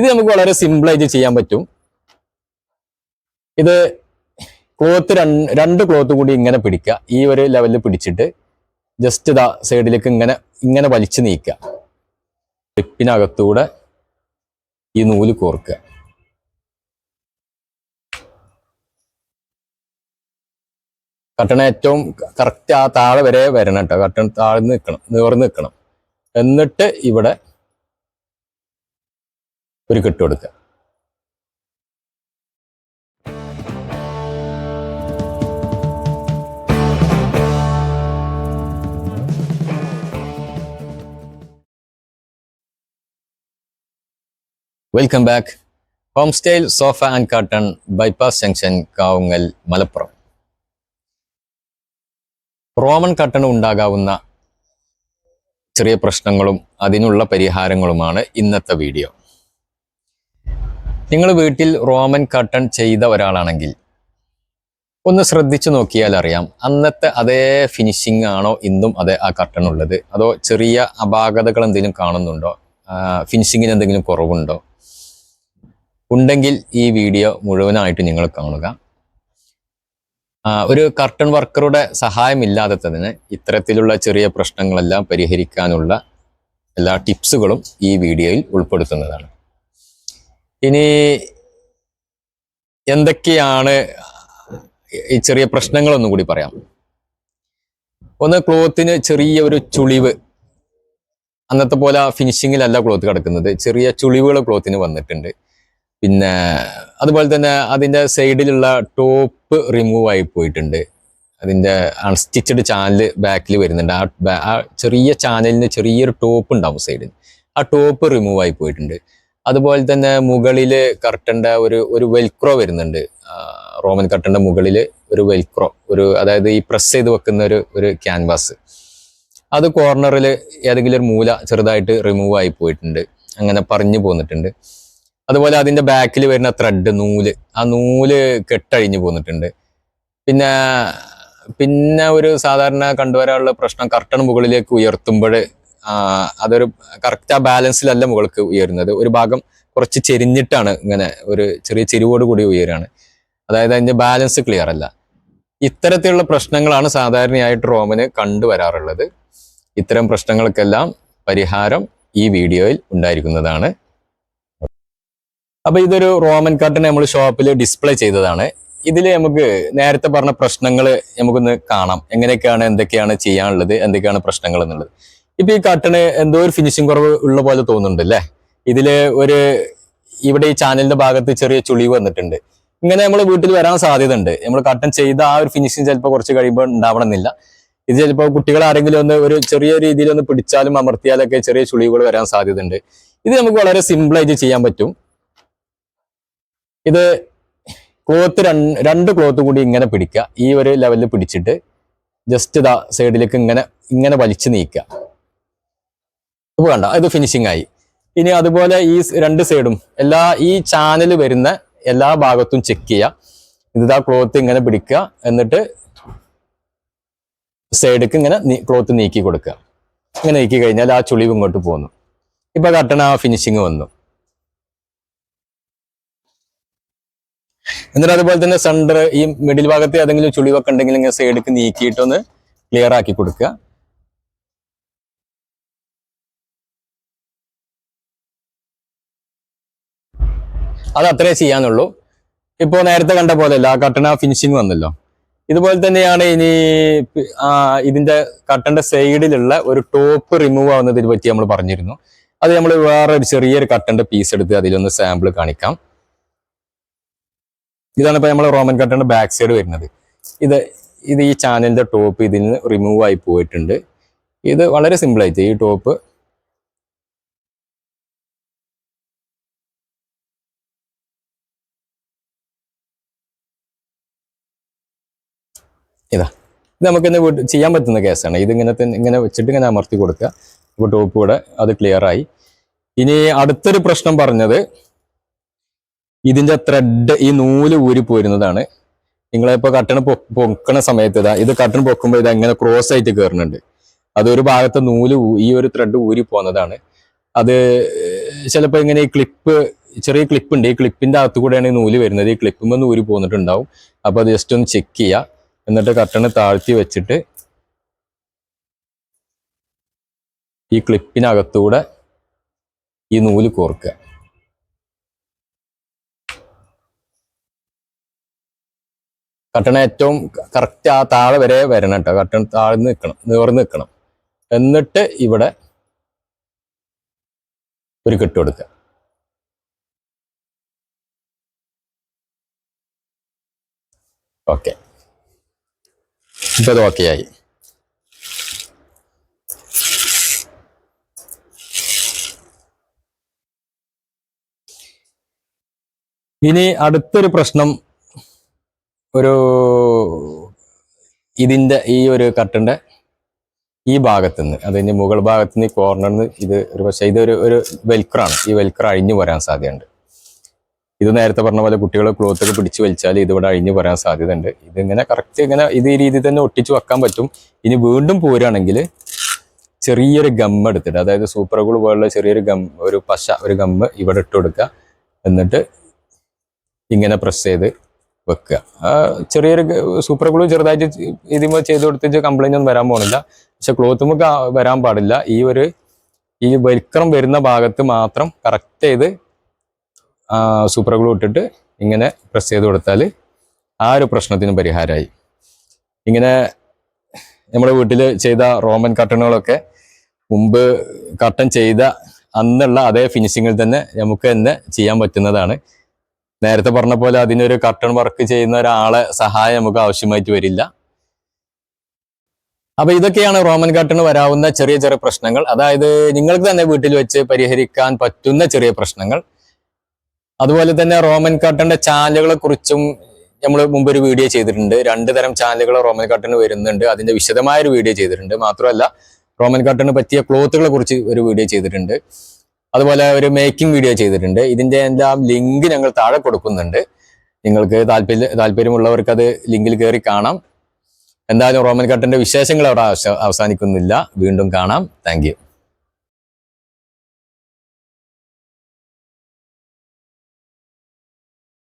ഇത് നമുക്ക് വളരെ സിമ്പിൾ ആയിട്ട് ചെയ്യാൻ പറ്റും. ഇത് ക്ലോത്ത് രണ്ട് ക്ലോത്ത് കൂടി ഇങ്ങനെ പിടിക്കുക. ഈ ഒരു ലെവലിൽ പിടിച്ചിട്ട് ജസ്റ്റ് ഇതാ സൈഡിലേക്ക് ഇങ്ങനെ ഇങ്ങനെ വലിച്ചു നീക്കുക. ക്ലിപ്പിനകത്തൂടെ ഈ നൂൽ കോർക്കുക. കട്ടണ ഏറ്റവും കറക്റ്റ് ആ താഴെ വരെ വരണം കേട്ടോ. കട്ടൺ താഴ്ന്ന് നിൽക്കണം നിവർന്ന് നിൽക്കണം. എന്നിട്ട് ഇവിടെ ഒരു കെട്ട് കൊടുക്കുക welcome back home style sofa and curtain bypass junction Kavungal Malappuram. Roman curtain ഉണ്ടാകാവുന്ന ചെറിയ പ്രശ്നങ്ങളും അതിനുള്ള പരിഹാരങ്ങളുമാണ് ഇന്നത്തെ വീഡിയോ നിങ്ങൾ വീട്ടിൽ റോമൻ കട്ടൺ ചെയ്ത ഒരാളാണെങ്കിൽ ഒന്ന് ശ്രദ്ധിച്ചു നോക്കിയാൽ അറിയാം അന്നത്തെ അതേ ഫിനിഷിംഗ് ആണോ ഇന്നും അതേ ആ കട്ടൺ ഉള്ളത്. അതോ ചെറിയ അപാകതകൾ എന്തെങ്കിലും കാണുന്നുണ്ടോ? ഫിനിഷിങ്ങിന് എന്തെങ്കിലും കുറവുണ്ടോ? ഉണ്ടെങ്കിൽ ഈ വീഡിയോ മുഴുവനായിട്ട് നിങ്ങൾ കാണുക. ഒരു കർട്ടൺ വർക്കറുടെ സഹായമില്ലാതെ തന്നെ ഇത്തരത്തിലുള്ള ചെറിയ പ്രശ്നങ്ങളെല്ലാം പരിഹരിക്കാനുള്ള എല്ലാ ടിപ്സുകളും ഈ വീഡിയോയിൽ ഉൾപ്പെടുത്തുന്നതാണ്. ഇനി എന്തൊക്കെയാണ് ഈ ചെറിയ പ്രശ്നങ്ങളൊന്നും കൂടി പറയാം. ഒന്ന് ക്ലോത്തിന് ചെറിയ ഒരു ചുളിവ്. അന്നത്തെ പോലെ ഫിനിഷിങ്ങിലല്ല ക്ലോത്ത് കിടക്കുന്നത്. ചെറിയ ചുളിവുകൾ ക്ലോത്തിന് വന്നിട്ടുണ്ട്. പിന്നെ അതുപോലെ തന്നെ അതിന്റെ സൈഡിലുള്ള ടോപ്പ് റിമൂവ് ആയി പോയിട്ടുണ്ട്. അതിന്റെ അൺസ്റ്റിച്ചഡ് ചാനൽ ബാക്കിൽ വരുന്നുണ്ട്. ആ ചെറിയ ചാനലിന് ചെറിയൊരു ടോപ്പ് ഉണ്ടാവും സൈഡിൽ ആ ടോപ്പ് റിമൂവ് ആയി പോയിട്ടുണ്ട്. അതുപോലെ തന്നെ മുകളിൽ കർട്ടന്റെ ഒരു ഒരു വെൽക്രോ വരുന്നുണ്ട്. റോമൻ കർട്ടന്റെ മുകളിൽ ഒരു വെൽക്രോ ഒരു അതായത് ഈ പ്രസ് ചെയ്ത് വെക്കുന്ന ഒരു ഒരു ക്യാൻവാസ് അത് കോർണറിൽ ഏതെങ്കിലും ഒരു മൂല ചെറുതായിട്ട് റിമൂവ് ആയി പോയിട്ടുണ്ട്. അങ്ങനെ പറഞ്ഞു പോന്നിട്ടുണ്ട്. അതുപോലെ അതിന്റെ ബാക്കിൽ വരുന്ന ത്രെഡ് നൂൽ ആ നൂൽ കെട്ടഴിഞ്ഞു പോന്നിട്ടുണ്ട്. പിന്നെ പിന്നെ ഒരു സാധാരണ കണ്ടുവരാനുള്ള പ്രശ്നം കർട്ടൺ മുകളിലേക്ക് ഉയർത്തുമ്പോൾ അതൊരു കറക്റ്റ് ആ ബാലൻസിലല്ല മുകൾക്ക് ഉയരുന്നത്. ഒരു ഭാഗം കുറച്ച് ചെരിഞ്ഞിട്ടാണ് ഇങ്ങനെ ഒരു ചെറിയ ചെരിവോട് കൂടി ഉയരാണ്. അതായത് അതിന്റെ ബാലൻസ് ക്ലിയർ അല്ല. ഇത്തരത്തിലുള്ള പ്രശ്നങ്ങളാണ് സാധാരണയായിട്ട് റോമന് കണ്ടുവരാറുള്ളത് ഇത്തരം പ്രശ്നങ്ങൾക്കെല്ലാം പരിഹാരം ഈ വീഡിയോയിൽ ഉണ്ടായിരിക്കുന്നതാണ്. അപ്പൊ ഇതൊരു റോമൻ കട്ടൺ നമ്മൾ ഷോപ്പിൽ ഡിസ്പ്ലേ ചെയ്തതാണ്. ഇതിൽ നമുക്ക് നേരത്തെ പറഞ്ഞ പ്രശ്നങ്ങൾ നമുക്കൊന്ന് കാണാം. എങ്ങനെയൊക്കെയാണ് എന്തൊക്കെയാണ് ചെയ്യാനുള്ളത് എന്തൊക്കെയാണ് പ്രശ്നങ്ങൾ എന്നുള്ളത്. ഇപ്പൊ ഈ കട്ടണ് എന്തോ ഒരു ഫിനിഷിംഗ് കുറവ് ഉള്ള പോലെ തോന്നുന്നുണ്ട് അല്ലേ ഇതിൽ ഒരു ഇവിടെ ഈ ചാനലിന്റെ ഭാഗത്ത് ചെറിയ ചുളി വന്നിട്ടുണ്ട്. ഇങ്ങനെ നമ്മൾ വീട്ടിൽ വരാൻ സാധ്യത ഉണ്ട് നമ്മൾ കട്ടൺ ചെയ്ത ആ ഒരു ഫിനിഷിങ് ചിലപ്പോൾ കുറച്ച് കഴിയുമ്പോൾ ഉണ്ടാവണമെന്നില്ല. ഇത് ചിലപ്പോൾ കുട്ടികൾ ആരെങ്കിലും ഒന്ന് ഒരു ചെറിയ രീതിയിൽ ഒന്ന് പിടിച്ചാലും അമർത്തിയാലൊക്കെ ചെറിയ ചുളിവുകൾ വരാൻ സാധ്യത ഉണ്ട് ഇത് നമുക്ക് വളരെ സിമ്പിളായിട്ട് ചെയ്യാൻ പറ്റും. ഇത് ക്ലോത്ത് രണ്ട് ക്ലോത്ത് കൂടി ഇങ്ങനെ പിടിക്കുക. ഈ ഒരു ലെവലിൽ പിടിച്ചിട്ട് ജസ്റ്റ് ഇതാ സൈഡിലേക്ക് ഇങ്ങനെ ഇങ്ങനെ വലിച്ചു നീക്കുക. ഇപ്പൊ വേണ്ട ഇത് ഫിനിഷിംഗ് ആയി. ഇനി അതുപോലെ ഈ രണ്ട് സൈഡും എല്ലാ ഈ ചാനൽ വരുന്ന എല്ലാ ഭാഗത്തും ചെക്ക് ചെയ്യുക. ഇത് ആ ക്ലോത്ത് ഇങ്ങനെ പിടിക്കുക. എന്നിട്ട് സൈഡിക്ക് ഇങ്ങനെ ക്ലോത്ത് നീക്കി കൊടുക്കുക. ഇങ്ങനെ നീക്കി കഴിഞ്ഞാൽ ആ ചുളിവ് ഇങ്ങോട്ട് പോകുന്നു ഇപ്പൊ കട്ടണ ആ ഫിനിഷിങ് വന്നു. എന്നിട്ട് അതുപോലെ തന്നെ സെന്റർ ഈ മിഡിൽ ഭാഗത്ത് ഏതെങ്കിലും ചുളിവൊക്കെ ഉണ്ടെങ്കിൽ ഇങ്ങനെ സൈഡിക്ക് നീക്കിയിട്ടൊന്ന് ക്ലിയർ ആക്കി കൊടുക്കുക. അത് അത്രേ ചെയ്യാനുള്ളൂ. ഇപ്പോ നേരത്തെ കണ്ട പോലെയല്ല ആ കട്ടണ ഫിനിഷിങ് വന്നല്ലോ. ഇതുപോലെ തന്നെയാണ് ഇനി ഇതിന്റെ കട്ടന്റെ സൈഡിലുള്ള ഒരു ടോപ്പ് റിമൂവ് ആവുന്നതിനെ പറ്റി നമ്മൾ പറഞ്ഞിരുന്നു. അത് നമ്മൾ വേറെ ഒരു ചെറിയൊരു കട്ടന്റെ പീസ് എടുത്ത് അതിലൊന്ന് സാമ്പിൾ കാണിക്കാം. ഇതാണ് ഇപ്പൊ നമ്മൾ റോമൻ കട്ടന്റെ ബാക്ക് സൈഡ് വരുന്നത്. ഇത് ഇത് ഈ ചാനലിന്റെ ടോപ്പ് ഇതിൽ നിന്ന് റിമൂവ് ആയി പോയിട്ടുണ്ട്. ഇത് വളരെ സിമ്പിൾ ആയിട്ട് ഈ ടോപ്പ് ഇതാ. ഇത് നമുക്ക് ഇന്ന് ചെയ്യാൻ പറ്റുന്ന കേസാണ്. ഇതിങ്ങനെ ഇങ്ങനെ വെച്ചിട്ട് ഇങ്ങനെ അമർത്തി കൊടുക്കുക. ഇപ്പോൾ ടോപ്പ് കൂടെ അത് ക്ലിയറായി ഇനി അടുത്തൊരു പ്രശ്നം പറഞ്ഞത് ഇതിന്റെ ത്രെഡ് ഈ നൂൽ ഊരി പോരുന്നതാണ്. നിങ്ങളിപ്പോ കട്ടൺ പൊക്കണ സമയത്ത് ഇതാ ഇത് കട്ടൺ പൊക്കുമ്പോൾ ഇത് എങ്ങനെ ക്രോസ് ആയിട്ട് കയറുന്നുണ്ട് അതൊരു ഭാഗത്ത് നൂൽ ഈ ഒരു ത്രെഡ് ഊരി പോകുന്നതാണ് അത് ചിലപ്പോൾ ഇങ്ങനെ ഈ ക്ലിപ്പ് ചെറിയ ക്ലിപ്പ് ഉണ്ട്. ഈ ക്ലിപ്പിന്റെ അകത്ത് കൂടെയാണ് ഈ നൂൽ വരുന്നത്. ഈ ക്ലിപ്പിൽ നിന്ന് ഊരി പോന്നിട്ടുണ്ടാവും. അപ്പോൾ അത് ജസ്റ്റ് ഒന്ന് ചെക്ക് ചെയ്യുക എന്നിട്ട് കർട്ടൺ താഴ്ത്തി വെച്ചിട്ട് ഈ ക്ലിപ്പിനകത്തൂടെ ഈ നൂൽ കോർക്കുക. കട്ടണ ഏറ്റവും കറക്റ്റ് ആ താഴെ വരെ വരണം കേട്ടോ. കട്ടൺ താഴെ നിൽക്കണം നിവർന്ന് നിൽക്കണം എന്നിട്ട് ഇവിടെ ഒരു കെട്ട് കൊടുക്കുക. ഓക്കെ. ആയി ഇനി അടുത്തൊരു പ്രശ്നം ഒരു ഇതിന്റെ ഈ ഒരു കട്ടിന്റെ ഈ ഭാഗത്തു നിന്ന് അതിന്റെ മുകൾ ഭാഗത്തുനിന്ന് ഈ കോർണറിൽ നിന്ന് ഇത് ഒരു പക്ഷേ ഇതൊരു ഒരു വെൽക്രാണ്. ഈ വെൽക്ര അഴിഞ്ഞു വരാൻ സാധ്യതയുണ്ട്. ഇത് നേരത്തെ പറഞ്ഞ പോലെ ക്ലോത്ത് ഒക്കെ പിടിച്ചു വലിച്ചാൽ ഇതിവിടെ അഴിഞ്ഞു വരാൻ സാധ്യതയുണ്ട്. ഇതിങ്ങനെ കറക്റ്റ് ഇങ്ങനെ ഇത് ഈ രീതിയിൽ തന്നെ ഒട്ടിച്ച് വെക്കാൻ പറ്റും. ഇനി വീണ്ടും പോരുകയാണെങ്കിൽ ചെറിയൊരു ഗം എടുത്തിട്ട് അതായത് സൂപ്പർ ഗുൾ പോലുള്ള ചെറിയൊരു ഗം ഒരു പശ ഒരു ഗം ഇവിടെ ഇട്ട് കൊടുക്കുക. എന്നിട്ട് ഇങ്ങനെ പ്രസ് ചെയ്ത് വെക്കുക. ചെറിയൊരു സൂപ്പർ ഗ്ലൂ ചെറുതായിട്ട് ഇതിമ ചെയ്ത് കൊടുത്തിട്ട് കംപ്ലൈന്റ് ഒന്നും വരാൻ പോകുന്നില്ല പക്ഷെ ക്ലോത്ത് നമുക്ക് വരാൻ പാടില്ല. ഈ ഒരു ഈ വെൽക്രം വരുന്ന ഭാഗത്ത് മാത്രം കറക്റ്റ് ചെയ്ത് സൂപ്പർ ഗ്ലൂ ഇട്ടിട്ട് ഇങ്ങനെ പ്രസ് ചെയ്ത് കൊടുത്താൽ ആ ഒരു പ്രശ്നത്തിന് പരിഹാരമായി ഇങ്ങനെ നമ്മുടെ വീട്ടിൽ ചെയ്ത റോമൻ കർട്ടനുകളൊക്കെ മുമ്പ് കർട്ടൻ ചെയ്ത അന്നുള്ള അതേ ഫിനിഷിങ്ങിൽ തന്നെ നമുക്ക് തന്നെ ചെയ്യാൻ പറ്റുന്നതാണ്. നേരത്തെ പറഞ്ഞ പോലെ അതിനൊരു കർട്ടൺ വർക്ക് ചെയ്യുന്ന ഒരാളെ സഹായം നമുക്ക് ആവശ്യമായിട്ട് വരില്ല. അപ്പൊ ഇതൊക്കെയാണ് റോമൻ കർട്ടന് വരാവുന്ന ചെറിയ ചെറിയ പ്രശ്നങ്ങൾ. അതായത് നിങ്ങൾക്ക് തന്നെ വീട്ടിൽ വെച്ച് പരിഹരിക്കാൻ പറ്റുന്ന ചെറിയ പ്രശ്നങ്ങൾ. അതുപോലെ തന്നെ റോമൻ കാട്ടന്റെ ചാനലുകളെ കുറിച്ചും നമ്മൾ മുമ്പ് ഒരു വീഡിയോ ചെയ്തിട്ടുണ്ട്. രണ്ട് തരം ചാനലുകൾ റോമൻ കാട്ടന് വരുന്നുണ്ട്. അതിന്റെ വിശദമായ ഒരു വീഡിയോ ചെയ്തിട്ടുണ്ട്. മാത്രമല്ല റോമൻ കാട്ടന് പറ്റിയ ക്ലോത്തുകളെ കുറിച്ച് ഒരു വീഡിയോ ചെയ്തിട്ടുണ്ട്. അതുപോലെ ഒരു മേക്കിംഗ് വീഡിയോ ചെയ്തിട്ടുണ്ട്. ഇതിന്റെ എല്ലാം ലിങ്ക് ഞങ്ങൾ താഴെ കൊടുക്കുന്നുണ്ട്. നിങ്ങൾക്ക് താല്പര്യ താല്പര്യമുള്ളവർക്ക് അത് ലിങ്കിൽ കയറി കാണാം. എന്തായാലും റോമൻ കട്ടന്റെ വിശേഷങ്ങൾ അവിടെ അവസാനിക്കുന്നില്ല. വീണ്ടും കാണാം. താങ്ക്